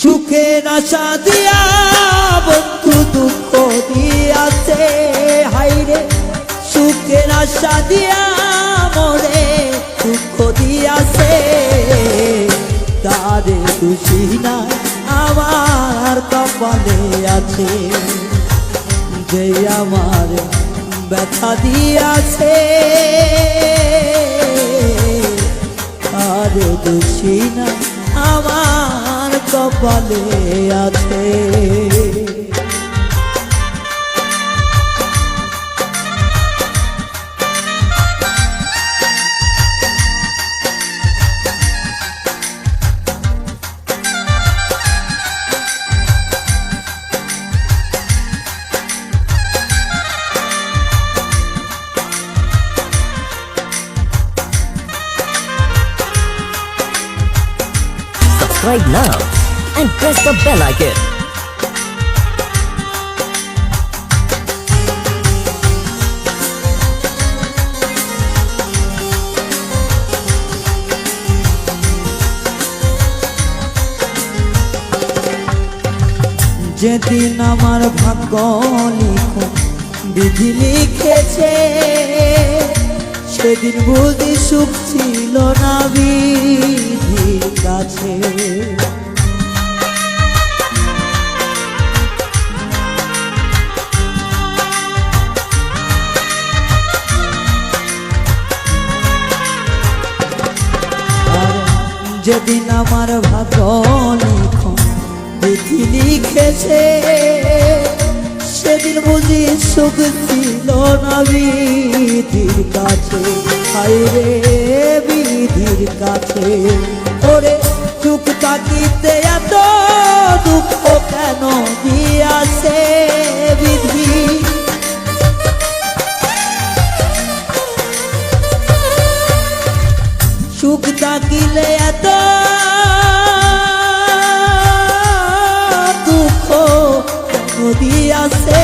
সুখের আশা দিয়া, বন্ধু দুঃখ দিয়াছে হাইরে সুখের আশা দিয়া মরে দুঃখ দিয়াছে। তারে খুশি নাই, আমার কপালে আছে। যে আমার ব্যথা দিয়াছে। আর দোষী না আমার কপালে আছে Subscribe now and press the bell icon. যেদিন আমার ভাগ্য লিখো, বিধি লিখেছে, সেদিন বুঝি সুখ ছিল না বিধির কাছে যেদিন আমার ভাগ্য লিখন, দেখি লিখেছে। সেদিন বুঝি সুখ ছিল না বিধির কাছে। হাইরে বিধির কাছে। ওরে চুপ তাকিতে নদী আছে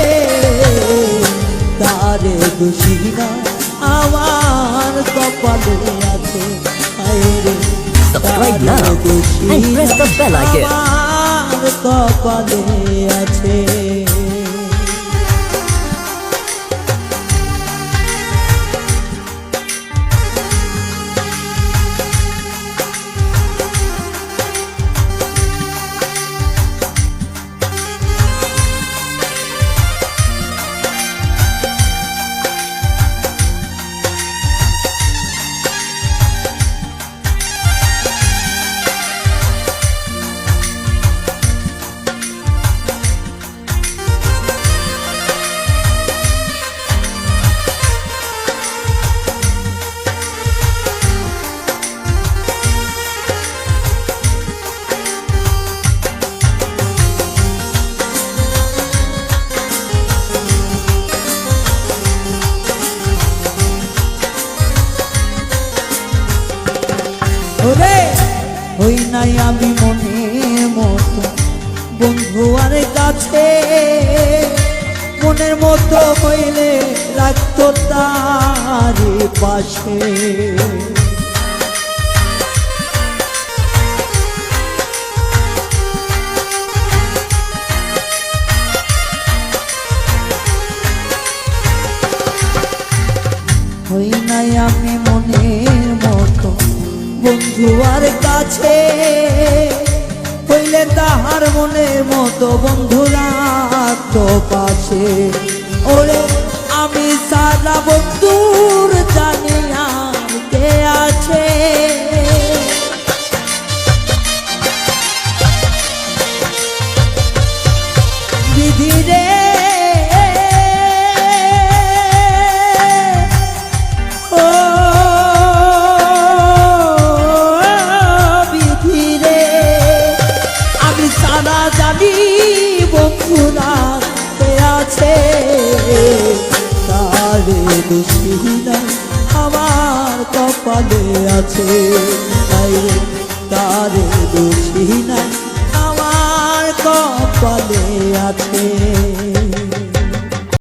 তারে দোষী না আমার কপালে আছে হায়রে, Subscribe now and press the bell icon. আমার কপালে আছে নাই আমি মনে মতো। বন্ধু আর কাছে মনের মতো হইলে রাখতো তার পাশে। হই নাই আমি বন্ধু আর কাছে হইলে তাহার মনের মতো বন্ধুরা তো পাশে। ওরে আমি সারা বন্ধুর বন্ধুরা আছে। তারে না আমার কপালে আছে। তাই তারে না আমার কপালে আছে।